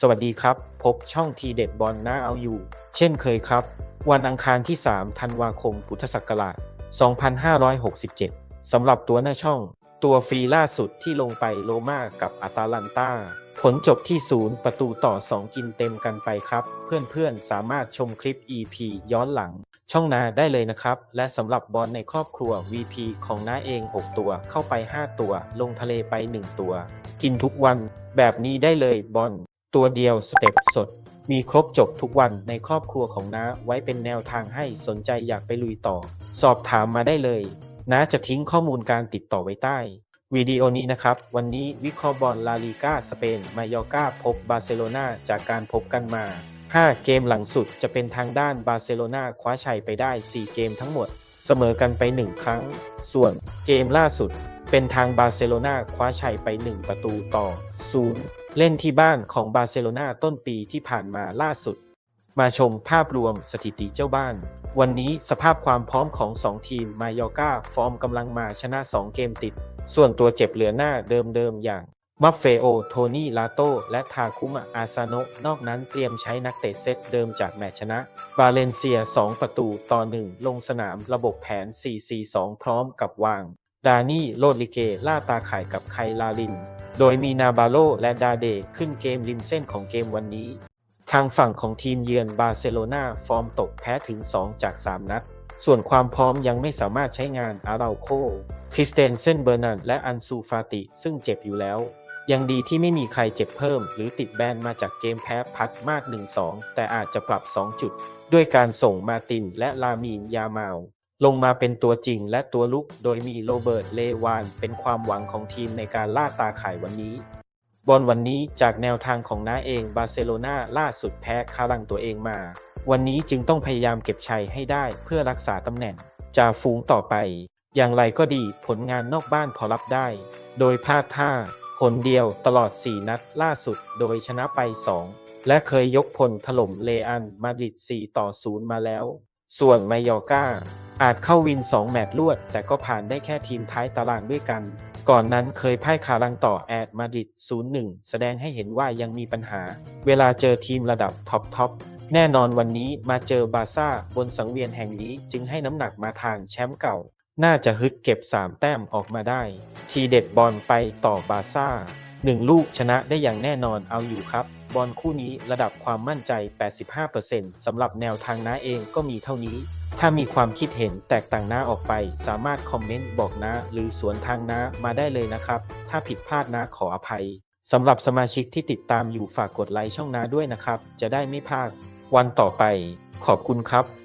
สวัสดีครับ พบช่องทีเด็ดบอลน้าเอาอยู่ เช่นเคยครับ วันอังคารที่ 3 ธันวาคม พุทธศักราช 2567 สำหรับตัวหน้าช่อง ตัวฟรีล่าสุดที่ลงไปโรม่ากับอาตาลันตาผลจบที่ 0 ประตูต่อ 2 กินเต็มกันไปครับ เพื่อนๆ สามารถชมคลิป EP ย้อนหลัง ช่องนาได้เลยนะครับ และสำหรับบอลในครอบครัว VP ของน้าเอง 6 ตัว เข้าไป 5 ตัว ลงทะเลไป 1 ตัว กินทุกวัน แบบนี้ได้เลยบอล ตัวเดียวสเต็ปสด มีครบจบทุกวันในครอบครัวของน้าไว้เป็นแนวทางให้สนใจอยากไปลุยต่อ สอบถามมาได้เลยน้าจะทิ้งข้อมูลการติดต่อไว้ใต้วิดีโอนี้นะครับ วันนี้วิเคราะห์บอลลาลีกาสเปน มายอกาพบบาร์เซโลนาจากการพบกันมา 5 เกมหลังสุดจะเป็นทางด้านบาร์เซโลนาคว้าชัยไปได้ 4 เกมทั้งหมด เสมอกันไป 1 ครั้ง ส่วนเกมล่าสุด เป็นทางบาร์เซโลนาคว้าชัยไป 1 ประตูต่อ 0 เล่นที่บ้านของบาร์เซโลนาต้นปีที่ผ่านมาล่าสุด มาชมภาพรวมสถิติเจ้าบ้าน วันนี้สภาพความพร้อมของ 2 ทีมมายอกาฟอร์มกำลังมาชนะ 2 เกมติด ส่วนตัวเจ็บเหลือหน้าเดิมๆอย่างมัฟเฟโอ โทนี่ ลาโต และทาคุมะ อาซาโนะนอกนั้นเตรียมใช้นักเตะเซตเดิมจากแมตช์ชนะ บาเลนเซีย 2 ประตูต่อ 1 ลงสนามระบบแผน 4-4-2 พร้อมกับวาง ดานี่โลดลิเกล่าตาข่ายกับไคลาลิน โดยมีนาบาโลและดาเดขึ้นเกมริมเส้นของเกมวันนี้ ทางฝั่งของทีมเยือนบาร์เซโลนาฟอร์มตกแพ้ถึง 2 จาก 3 นัด ส่วนความพร้อมยังไม่สามารถใช้งานอาราโคคริสเตนเซนเบอร์นันและอันซูฟาติซึ่งเจ็บอยู่แล้ว ยังดีที่ไม่มีใครเจ็บเพิ่ม หรือติดแบนมาจากเกมแพ้พัดมาก 1-2 แต่อาจจะปรับ 2 จุด ด้วยการส่งมาตินและลามีนยามา ลงมาเป็นตัวจริงและตัวลุกโดยมีโรเบิร์ต เลวาน เป็นความหวังของทีมในการล่าตาข่ายวันนี้ บอลวันนี้จากแนวทางของน้าเองบาร์เซโลนาล่าสุดแพ้คารังตัวเองมา วันนี้จึงต้องพยายามเก็บชัยให้ได้เพื่อรักษาตำแหน่งจ่าฝูงต่อไป อย่างไรก็ดีผลงานนอกบ้านพอรับได้ โดยพลาดท่าผลเดียวตลอด 4 นัดล่าสุดโดยชนะไป 2 และเคยยกพลถล่มเลอันมาดริด 4 ต่อ 0 มาแล้ว ส่วนมายอร์กาอาจเข้าวิน 2 แมตช์รวด แต่ก็ผ่านได้แค่ทีมท้ายตารางด้วยกัน ก่อนนั้นเคยพ่ายคารังต่อแอดมาดริด 0-1 แสดงให้เห็นว่ายังมีปัญหา เวลาเจอทีมระดับท็อปทอปแน่นอนวันนี้มาเจอบาร์ซ่าบนสังเวียนแห่งนี้จึงให้น้ำหนักมาทางแชมป์เก่า น่าจะฮึดเก็บ 3 แต้มออกมาได้ ทีเด็ดบอลไปต่อบาร์ซ่าหนึ่งลูกชนะได้อย่างแน่นอนเอาอยู่ครับ บอลคู่นี้ระดับความมั่นใจ 85%สำหรับแนวทางน้าเองก็มีเท่านี้ ถ้ามีความคิดเห็นแตกต่างน้าออกไป สามารถคอมเมนต์บอกน้าหรือสวนทางน้ามาได้เลยนะครับ ถ้าผิดพลาดน้าขออภัยสำหรับสมาชิกที่ติดตามอยู่ฝากกดไลค์ช่องน้าด้วยนะครับ จะได้ไม่พลาดวันต่อไป ขอบคุณครับ